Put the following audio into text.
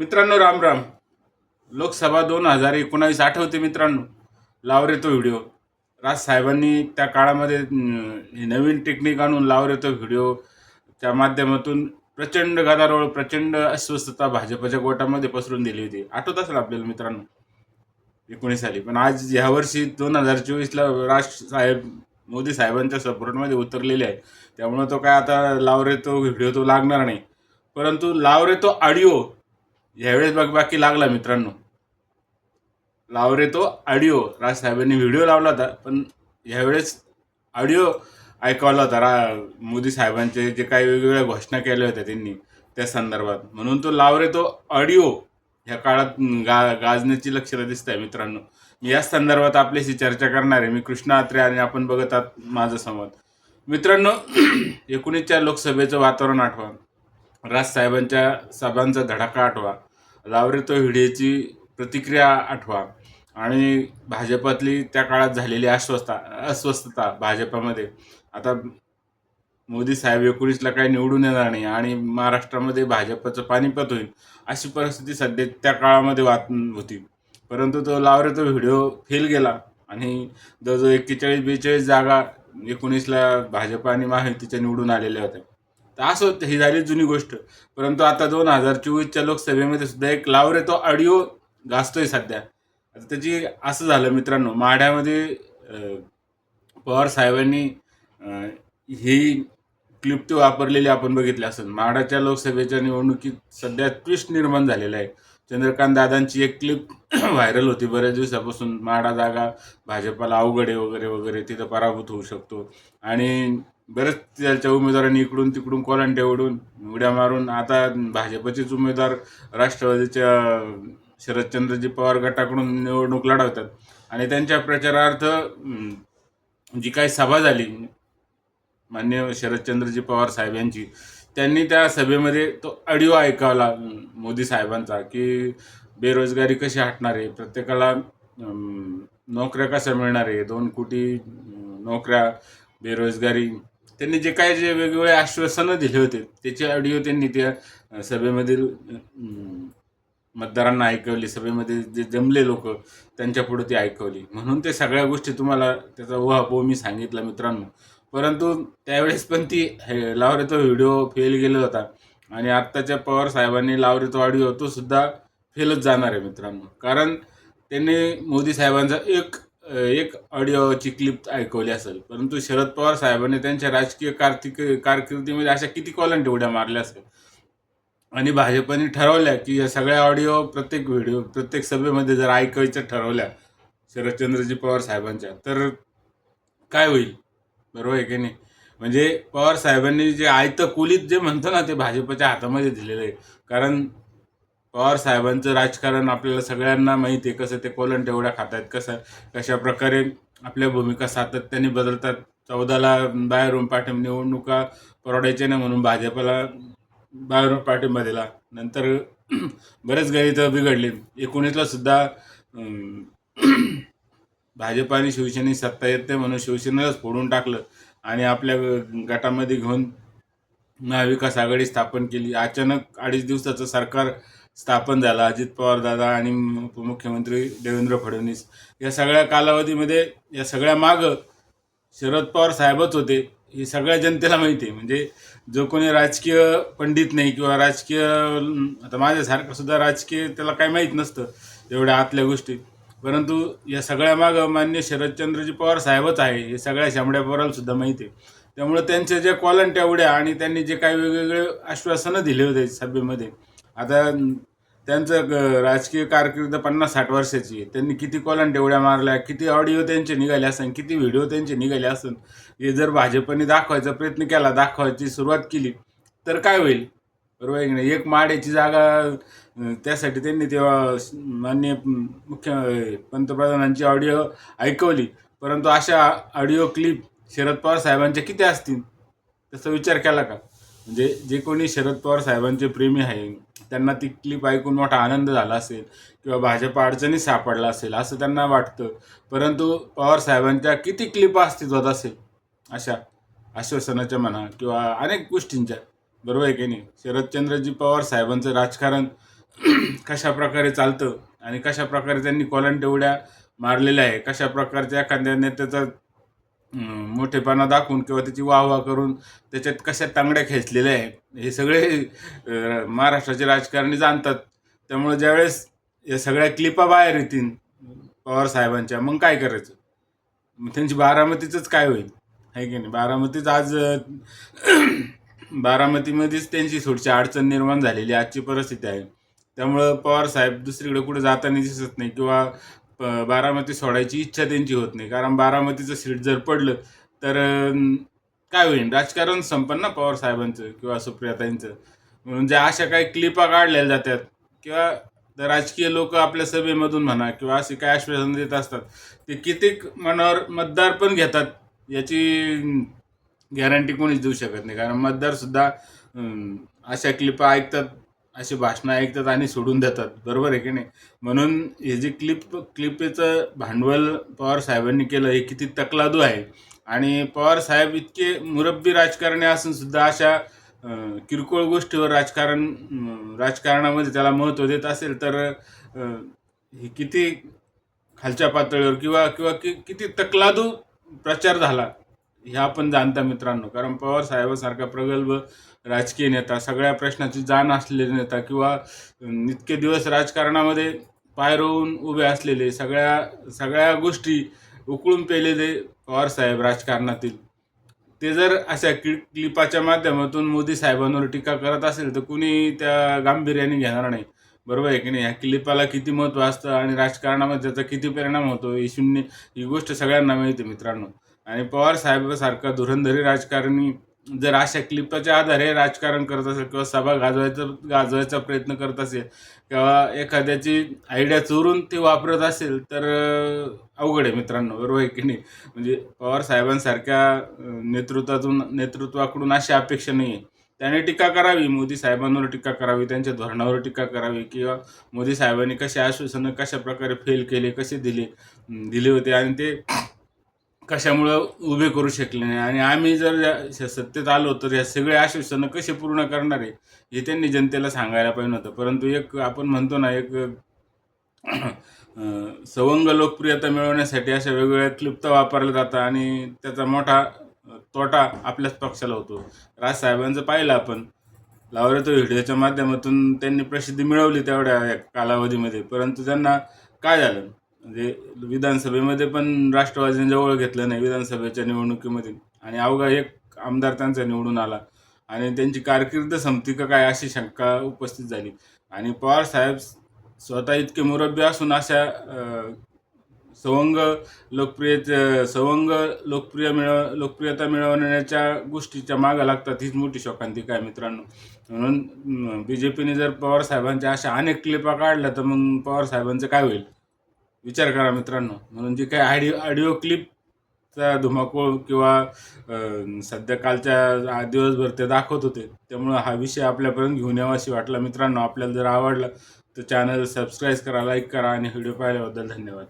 मित्रांनो राम राम. लोकसभा दोन हजार एकोणावीस आठवते मित्रांनो. लावरे तो व्हिडिओ. राज साहेबांनी त्या काळामध्ये नवीन टेक्निक आणून लावरे तो व्हिडिओच्या माध्यमातून प्रचंड गदारोळ प्रचंड अस्वस्थता भाजपच्या गोटामध्ये पसरून दिली होती. आठवत असेल आपल्याला मित्रांनो? एकोणीस साली. पण आज ह्या वर्षी दोन हजार चोवीसला राज साहेब मोदी साहेबांच्या सपोर्टमध्ये उतरलेले आहे त्यामुळे तो काय आता लावरे तो व्हिडिओ तो लागणार नाही. परंतु लावरे तो ऑडिओ यावेळेस बघ बाकी लागला मित्रांनो. लावरे तो ऑडिओ राज साहेबांनी व्हिडिओ लावला होता पण यावेळेस ऑडिओ ऐकवला होता रा मोदी साहेबांचे जे काही वेगवेगळ्या घोषणा केल्या होत्या त्यांनी त्या संदर्भात. म्हणून तो लावरे तो ऑडिओ ह्या काळात गा गाजण्याची लक्षणं दिसत आहे मित्रांनो. मी याच संदर्भात आपल्याशी चर्चा करणार आहे. मी कृष्णा आत्रे आणि आपण बघत आहात माझं संवाद मित्रांनो एकोणीसच्या लोकसभेचं वातावरण आठवा. राज साहेबांच्या सभांचा धडाका आठवा. लावरे तो व्हिडिओची प्रतिक्रिया आठवा. आणि भाजपातली त्या काळात झालेली अस्वस्थता अस्वस्थता भाजपामध्ये. आता मोदी साहेब एकोणीसला काही निवडून येणार नाही आणि महाराष्ट्रामध्ये भाजपचं पानिपत होईल अशी परिस्थिती सध्या त्या काळामध्ये वात होती. परंतु तो लावरे तो व्हिडिओ फेल गेला आणि जवळजवळ एक्केचाळीस बेचाळीस जागा एकोणीसला भाजप आणि महायुतीच्या निवडून आलेल्या होत्या. तर असं होतं, ही झाली जुनी गोष्ट. परंतु आता दोन हजार चोवीसच्या लोकसभेमध्ये सुद्धा एक लावरे तो ऑडिओ गाजतोय सध्या. आता त्याची असं झालं मित्रांनो माढ्यामध्ये पवार साहेबांनी ही क्लिप ते वापरलेली आपण बघितली असेल. माढाच्या लोकसभेच्या निवडणुकीत सध्या ट्विस्ट निर्माण झालेला आहे. चंद्रकांत दादांची एक क्लिप व्हायरल होती बऱ्याच दिवसापासून. माढा जागा भाजपाला अवघड आहे वगैरे वगैरे तिथं पराभूत होऊ शकतो. आणि बरेच त्याच्या उमेदवारांनी इकडून तिकडून कोलांट्या उडून उड्या मारून आता भाजपचेच उमेदवार राष्ट्रवादीच्या शरदचंद्रजी पवार गटाकडून निवडणूक लढवतात. आणि त्यांच्या प्रचारार्थ जी काही सभा झाली मान्य शरदचंद्रजी पवार साहेब यांची त्यांनी त्या सभेमध्ये तो ऑडिओ ऐकावला मोदी साहेबांचा की बेरोजगारी कशी हटणार आहे? प्रत्येकाला नोकऱ्या कशा मिळणार आहे? दोन कोटी नोकऱ्या बेरोजगारी त्यांनी जे काही जे वेगवेगळे आश्वासनं दिले होते त्याचे ऑडिओ त्यांनी त्या सभेमधील मतदारांना ऐकवली सभेमध्ये जे जमले लोक त्यांच्या पुढे ती ऐकवली. म्हणून ते सगळ्या गोष्टी तुम्हाला त्याचा उहापोह मी सांगितला मित्रांनो. परंतु त्यावेळेस पण ती हे व्हिडिओ फेल गेला होता. आणि आत्ताच्या पवार साहेबांनी लावरेचा ऑडिओ तो सुद्धा फेलच जाणार आहे मित्रांनो. कारण त्यांनी मोदी साहेबांचा एक एक ऑडिओची क्लिप ऐकवली असेल. परंतु शरद पवार साहेबांनी त्यांच्या राजकीय कार्तिक कारकिर्दीमध्ये अशा किती कॉलन उड्या मारल्या असेल? आणि भाजपने ठरवल्या की या सगळ्या ऑडिओ प्रत्येक व्हिडिओ प्रत्येक सभेमध्ये जर ऐकायच्या ठरवल्या शरदचंद्रजी पवार साहेबांच्या तर काय होईल? बरोबर आहे की नाही? म्हणजे पवार साहेबांनी जे आयतं कुलीत जे म्हणतो ना ते भाजपच्या हातामध्ये दिलेलं आहे. कारण पवार साहेबांचं राजकारण आपल्याला सगळ्यांना माहिती आहे कसं ते कोलन तेवढ्या खात आहेत कसं कशा प्रकारे आपल्या भूमिका सातत्याने बदलतात. चौदाला बाहेरून पाठिंबा निवडणुका परवडायच्या नाही म्हणून भाजपला बाहेरून पाठिंबा दिला. नंतर बरेच गणितं बिघडली. एकोणीसला सुद्धा भाजप आणि शिवसेने सत्ता येते म्हणून शिवसेनेलाच फोडून टाकलं आणि आपल्या गटामध्ये घेऊन महाविकास आघाडी स्थापन केली. अचानक अडीच दिवसाचं सरकार स्थापन झाला. अजित पवार दादा आणि उपमुख्यमंत्री देवेंद्र फडणवीस. या सगळ्या कालावधीमध्ये या सगळ्या मागं शरद पवार साहेबच होते. हे सगळ्या जनतेला माहिती आहे. म्हणजे जो कोणी राजकीय पंडित नाही किंवा राजकीय आता माझ्यासारखं सुद्धा राजकीय त्याला काही माहीत नसतं एवढ्या आतल्या गोष्टी. परंतु या सगळ्या मागं मान्य शरदचंद्रजी पवार साहेबच आहे. हे सगळ्या शामड्या पवाराला सुद्धा माहिती आहे. त्यामुळे त्यांच्या ज्या कॉलन एवढ्या आणि त्यांनी जे काही वेगवेगळे आश्वासनं दिले होते सभेमध्ये आता त्यांचं ग- राजकीय कारकीर्द पन्नास साठ वर्षाची आहे. त्यांनी किती कॉलन टेवड्या मारल्या किती ऑडिओ त्यांचे निघाले असेल किती व्हिडिओ त्यांचे निघाले असेल हे जर भाजपने दाखवायचा प्रयत्न केला दाखवायची सुरुवात केली तर काय होईल? बरोबर की नाही? एक माड्याची जागा त्यासाठी त्यांनी तेव्हा मान्य माननीय मुख्य पंतप्रधानांची ऑडिओ ऐकवली. परंतु अशा ऑडिओ क्लिप शरद पवार साहेबांच्या किती असतील? त्याचा विचार केला का? म्हणजे जे कोणी शरद पवार साहेबांचे प्रेमी आहे त्यांना ती क्लिप ऐकून मोठा आनंद झाला असेल किंवा भाजप अडचणीत सापडला असेल असं त्यांना वाटतं. परंतु पवार साहेबांच्या किती क्लिप अस्तित्वात असेल अशा आश्वासनाच्या म्हणा किंवा अनेक गोष्टींच्या बरोबर आहे की नाही? शरदचंद्रजी पवार साहेबांचं राजकारण कशा प्रकारे चालतं आणि कशा प्रकारे त्यांनी कोलांट उड्या मारलेल्या आहे कशा प्रकारच्या एखाद्या नेत्याचा मोठेपणा दाखवून किंवा त्याची वाहवा करून त्याच्यात कशा तांगड्या खेचलेल्या आहे हे सगळे महाराष्ट्राचे राजकारणी जाणतात. त्यामुळे ज्यावेळेस या सगळ्या क्लिपा बाहेर येतील पवार साहेबांच्या मग काय करायचं? मग त्यांची बारामतीचंच काय होईल? आहे की नाही? बारामतीच आज बारामतीमध्येच त्यांची थोडीशी अडचण निर्माण झालेली आजची परिस्थिती आहे. त्यामुळं पवार साहेब दुसरीकडे कुठे जाताना दिसत नाही किंवा बारामती सोडायची इच्छा त्यांची होत नाही. कारण बारामतीचं सीट जर पडलं तर काय होईल? राजकारण संपन्न ना पवार साहेबांचं किंवा सुप्रियाताईंचं. म्हणून ज्या अशा काही क्लिपा काढल्या जातात किंवा राजकीय लोक आपल्या सभेमधून म्हणा किंवा असे काय आश्वासन देत असतात ते कितीक मनावर मतदार पण घेतात याची गॅरंटी कोणीच देऊ शकत नाही. कारण मतदारसुद्धा अशा क्लिपा ऐकतात अशी भाषणं ऐकतात आणि सोडून देतात. बरोबर आहे की नाही? म्हणून हे जे क्लिप क्लिपेचं भांडवल पवार साहेबांनी केलं हे किती तकलादू आहे. आणि पवार साहेब इतके मुरब्बी राजकारणी असून सुद्धा अशा किरकोळ गोष्टीवर राजकारण राजकारणामध्ये त्याला महत्त्व देत असेल तर हे किती खालच्या पातळीवर किंवा किंवा कि किती तकलादू प्रचार झाला हे आपण जाणता मित्रांनो. कारण पवार साहेबासारखा प्रगल्भ राजकीय नेता सगळ्या प्रश्नाची जाण असलेले नेता किंवा इतके दिवस राजकारणामध्ये पाय रोवून उभे असलेले सगळ्या सगळ्या गोष्टी उकळून पेलेले पवार साहेब राजकारणातील. ते जर अशा क्लि क्लिपाच्या माध्यमातून मोदी साहेबांवर टीका करत असेल तर कुणी त्या गांभीर्याने घेणार नाही. बरोबर आहे की नाही? ह्या क्लिपाला किती महत्त्व असतं आणि राजकारणामध्ये त्याचा किती परिणाम होतो ही शून्य ही गोष्ट सगळ्यांना मिळते मित्रांनो. आणि पवार साहेबासारखा धुरंधरी राजकारणी जर अशा क्लिपच्या आधारे राजकारण करत असेल किंवा सभा गाजवायचा गाजवायचा प्रयत्न करत असेल किंवा एखाद्याची आयडिया चोरून ते वापरत असेल तर अवघड आहे मित्रांनो बरोबर आहे की नाही? म्हणजे पवार साहेबांसारख्या नेतृत्वातून नेतृत्वाकडून अशी अपेक्षा नाही आहे त्याने टीका करावी मोदी साहेबांवर टीका करावी त्यांच्या धोरणावर टीका करावी किंवा मोदी साहेबांनी कसे आश्वासनं कशा प्रकारे फेल केले कसे दिले दिले होते आणि ते कशामुळं उभे करू शकले नाही? आणि आम्ही जर स- सत्तेत आलो तर या सगळे आश्वासनं कसे पूर्ण करणार आहे हे त्यांनी जनतेला सांगायला पाहिजे होतं परंतु एक आपण म्हणतो ना एक सवंग लोकप्रियता मिळवण्यासाठी अशा वेगवेगळ्या क्लिप्त वापरल्या जातात आणि त्याचा मोठा तोटा आपल्याच पक्षाला होतो. राजसाहेबांचं पाहिलं आपण. लावरे तो व्हिडिओच्या माध्यमातून त्यांनी प्रसिद्धी मिळवली तेवढ्या या कालावधीमध्ये. परंतु त्यांना काय झालं? म्हणजे विधानसभेमध्ये पण राष्ट्रवादीने जवळ घेतलं नाही विधानसभेच्या निवडणुकीमध्ये. आणि अवघा एक आमदार त्यांचा निवडून आला. आणि त्यांची कारकीर्द संपती का काय अशी शंका उपस्थित झाली. आणि पवार साहेब स्वतः इतके मुरब्बी असून अशा सवंग लोकप्रिय सवंग लोकप्रिय मिळव लोकप्रियता मिळवण्याच्या गोष्टीच्या मागं लागतात हीच मोठी शोकांतिका आहे मित्रांनो. म्हणून बी जे पीने जर पवार साहेबांच्या अशा अनेक क्लिपा काढल्या तर मग पवार साहेबांचं काय होईल? विचार करा मित्रांनो. म्हणून जे काही आयडिओ ऑडिओ क्लिपचा धुमाकूळ किंवा सध्या कालच्या दिवसभर ते दाखवत होते त्यामुळं हा विषय आपल्यापर्यंत घेऊन यावाशी वाटला मित्रांनो. आपल्याला जर आवडला तर चॅनल सबस्क्राईब करा लाईक करा आणि व्हिडिओ पाहिल्याबद्दल धन्यवाद.